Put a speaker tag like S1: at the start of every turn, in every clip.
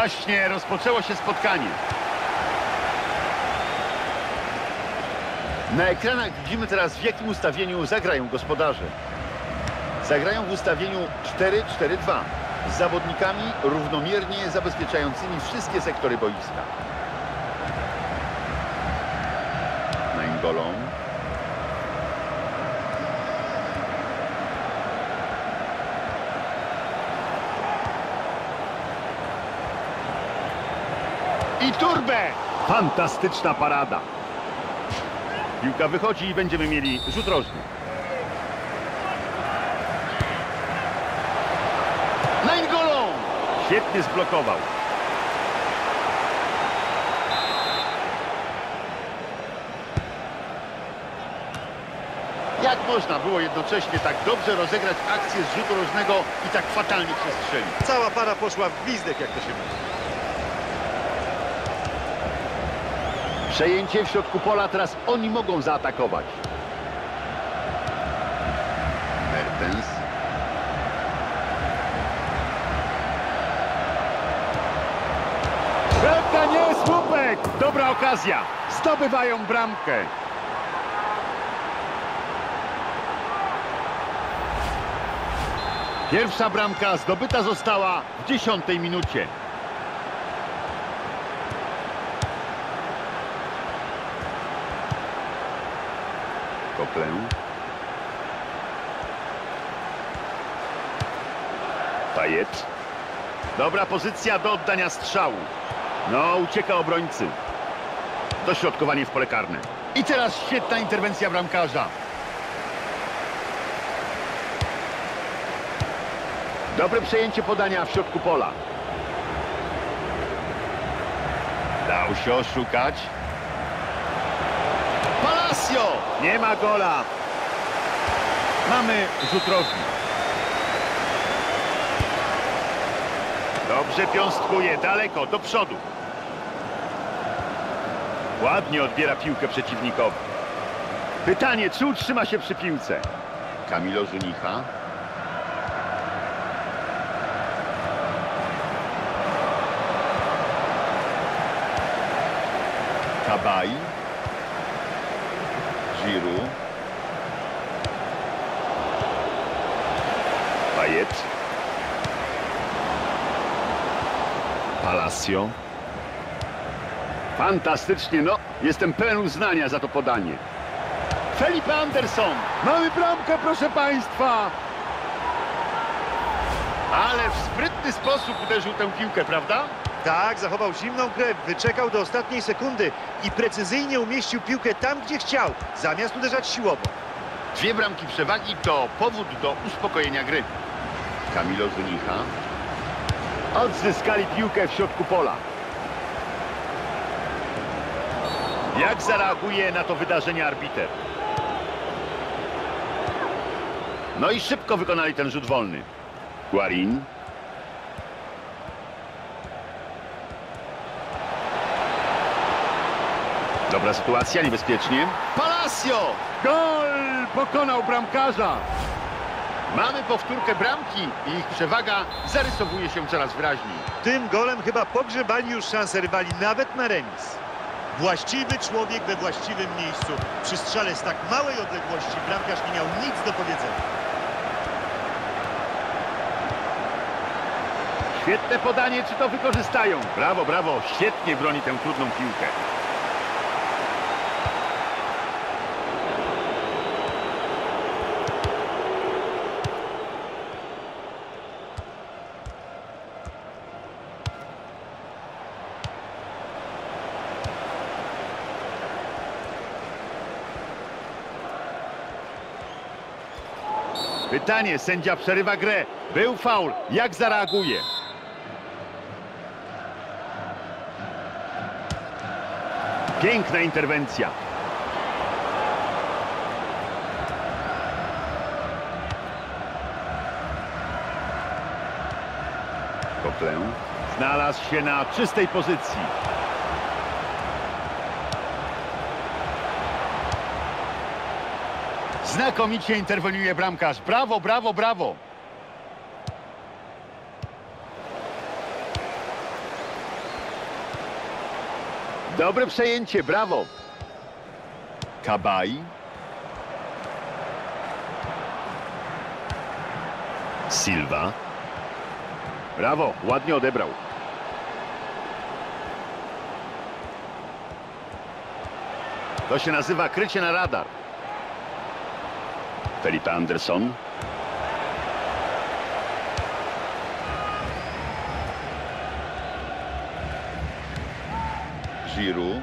S1: Właśnie rozpoczęło się spotkanie. Na ekranach widzimy teraz w jakim ustawieniu zagrają gospodarze. Zagrają w ustawieniu 4-4-2 z zawodnikami równomiernie zabezpieczającymi wszystkie sektory boiska. Naingolą. I Turbę! Fantastyczna parada. Piłka wychodzi i będziemy mieli rzut rożny. Naingolą! Świetnie zblokował. Jak można było jednocześnie tak dobrze rozegrać akcję z rzutu rożnego i tak fatalnie przestrzelić?
S2: Cała para poszła w gwizdek, jak to się mówi.
S1: Przejęcie w środku pola, teraz oni mogą zaatakować. Mertens. Bramka nie, słupek! Dobra okazja. Zdobywają bramkę. Pierwsza bramka zdobyta została w dziesiątej minucie. Koplę. Pajet. Dobra pozycja do oddania strzału. No, ucieka obrońcy. Dośrodkowanie w pole karne. I teraz świetna interwencja bramkarza. Dobre przejęcie podania w środku pola. Dał się oszukać. Palacio! Nie ma gola. Mamy rzut rożny. Dobrze piąstkuje, daleko, do przodu. Ładnie odbiera piłkę przeciwnikowi. Pytanie, czy utrzyma się przy piłce? Kamilo Żunicha. Kabaj. Giroud. Payet. Palacio. Fantastycznie, no. Jestem pełen uznania za to podanie. Felipe Anderson. Mamy bramkę, proszę Państwa. Ale w sprytny sposób uderzył tę piłkę, prawda?
S2: Tak, zachował zimną krew, wyczekał do ostatniej sekundy i precyzyjnie umieścił piłkę tam, gdzie chciał, zamiast uderzać siłowo.
S1: Dwie bramki przewagi to powód do uspokojenia gry. Kamilo Żunicha. Odzyskali piłkę w środku pola. Jak zareaguje na to wydarzenie arbiter? No i szybko wykonali ten rzut wolny. Guarin. Dobra sytuacja, niebezpiecznie. Palacio! Gol! Pokonał bramkarza! Mamy powtórkę bramki i ich przewaga zarysowuje się coraz wyraźniej.
S2: Tym golem chyba pogrzebali już szansę rywali nawet na remis. Właściwy człowiek we właściwym miejscu. Przy strzale z tak małej odległości bramkarz nie miał nic do powiedzenia.
S1: Świetne podanie, czy to wykorzystają? Brawo, brawo, świetnie broni tę trudną piłkę. Pytanie, sędzia przerywa grę. Był faul. Jak zareaguje? Piękna interwencja. Koplę znalazł się na czystej pozycji. Znakomicie interweniuje bramkarz. Brawo, brawo, brawo. Dobre przejęcie, brawo. Kabaj. Silva. Brawo, ładnie odebrał. To się nazywa krycie na radar. Felipe Anderson. Giroud.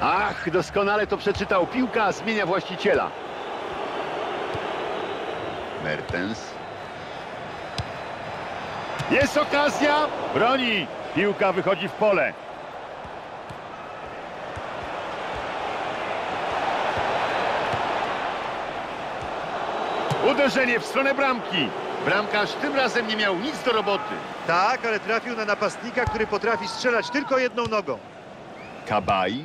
S1: Ach, doskonale to przeczytał. Piłka zmienia właściciela. Mertens. Jest okazja! Broni! Piłka wychodzi w pole. Uderzenie w stronę bramki. Bramkarz tym razem nie miał nic do roboty.
S2: Tak, ale trafił na napastnika, który potrafi strzelać tylko jedną nogą.
S1: Kabaj.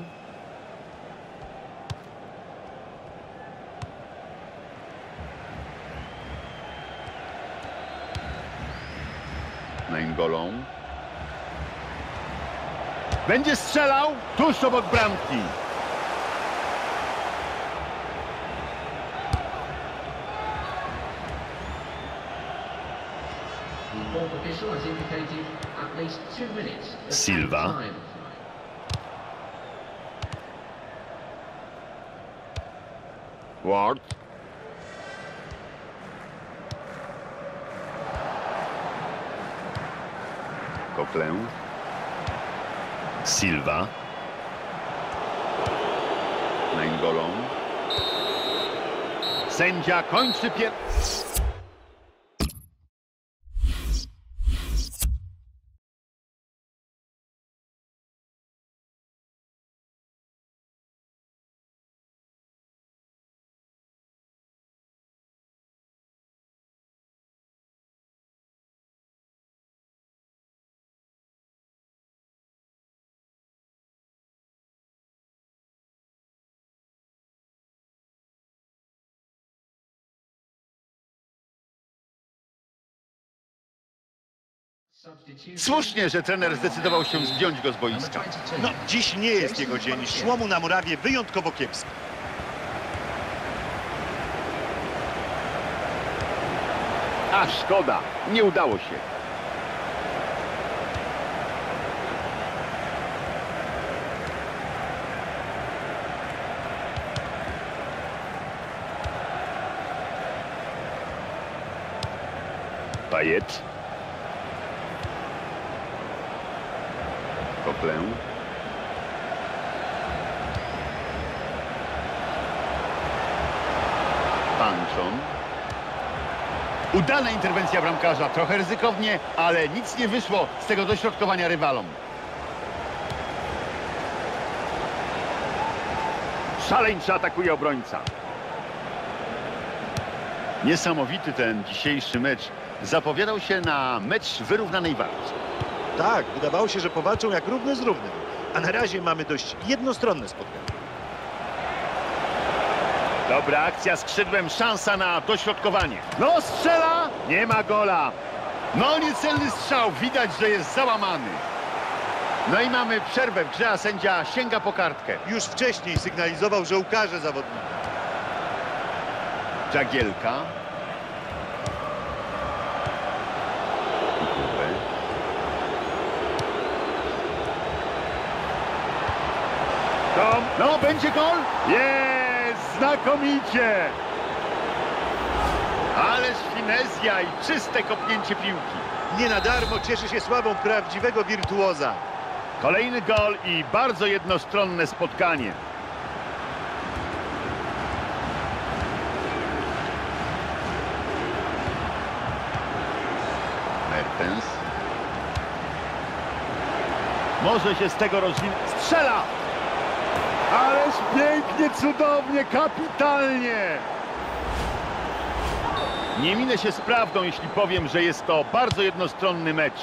S1: Naingolą. Będzie strzelał tuż obok bramki.
S3: The fourth
S1: Coquelin. Silva. Naingolą. Sędzia kończy pier... Słusznie, że trener zdecydował się zdjąć go z boiska.
S3: 22.
S2: No, dziś nie jest jego dzień. Szło mu na murawie wyjątkowo kiepsko.
S1: A szkoda, nie udało się. Payet. Coquelin. Panczon. Udana interwencja bramkarza, trochę ryzykownie, ale nic nie wyszło z tego dośrodkowania rywalom. Szaleńczy atakuje obrońca. Niesamowity ten dzisiejszy mecz. Zapowiadał się na mecz wyrównanej walki.
S2: Tak, wydawało się, że powalczą jak równy z równym. A na razie mamy dość jednostronne spotkanie.
S1: Dobra akcja skrzydłem, szansa na dośrodkowanie. No strzela, nie ma gola. No niecelny strzał, widać, że jest załamany. No i mamy przerwę w grze, a sędzia sięga po kartkę.
S2: Już wcześniej sygnalizował, że ukaże zawodnika.
S1: Jagielka. Tom. No, będzie gol? Jest! Znakomicie! Ależ finezja i czyste kopnięcie piłki.
S2: Nie na darmo cieszy się sławą prawdziwego wirtuoza.
S1: Kolejny gol i bardzo jednostronne spotkanie. Mertens. Może się z tego rozwinąć. Strzela! Ależ pięknie, cudownie, kapitalnie! Nie minę się z prawdą, jeśli powiem, że jest to bardzo jednostronny mecz.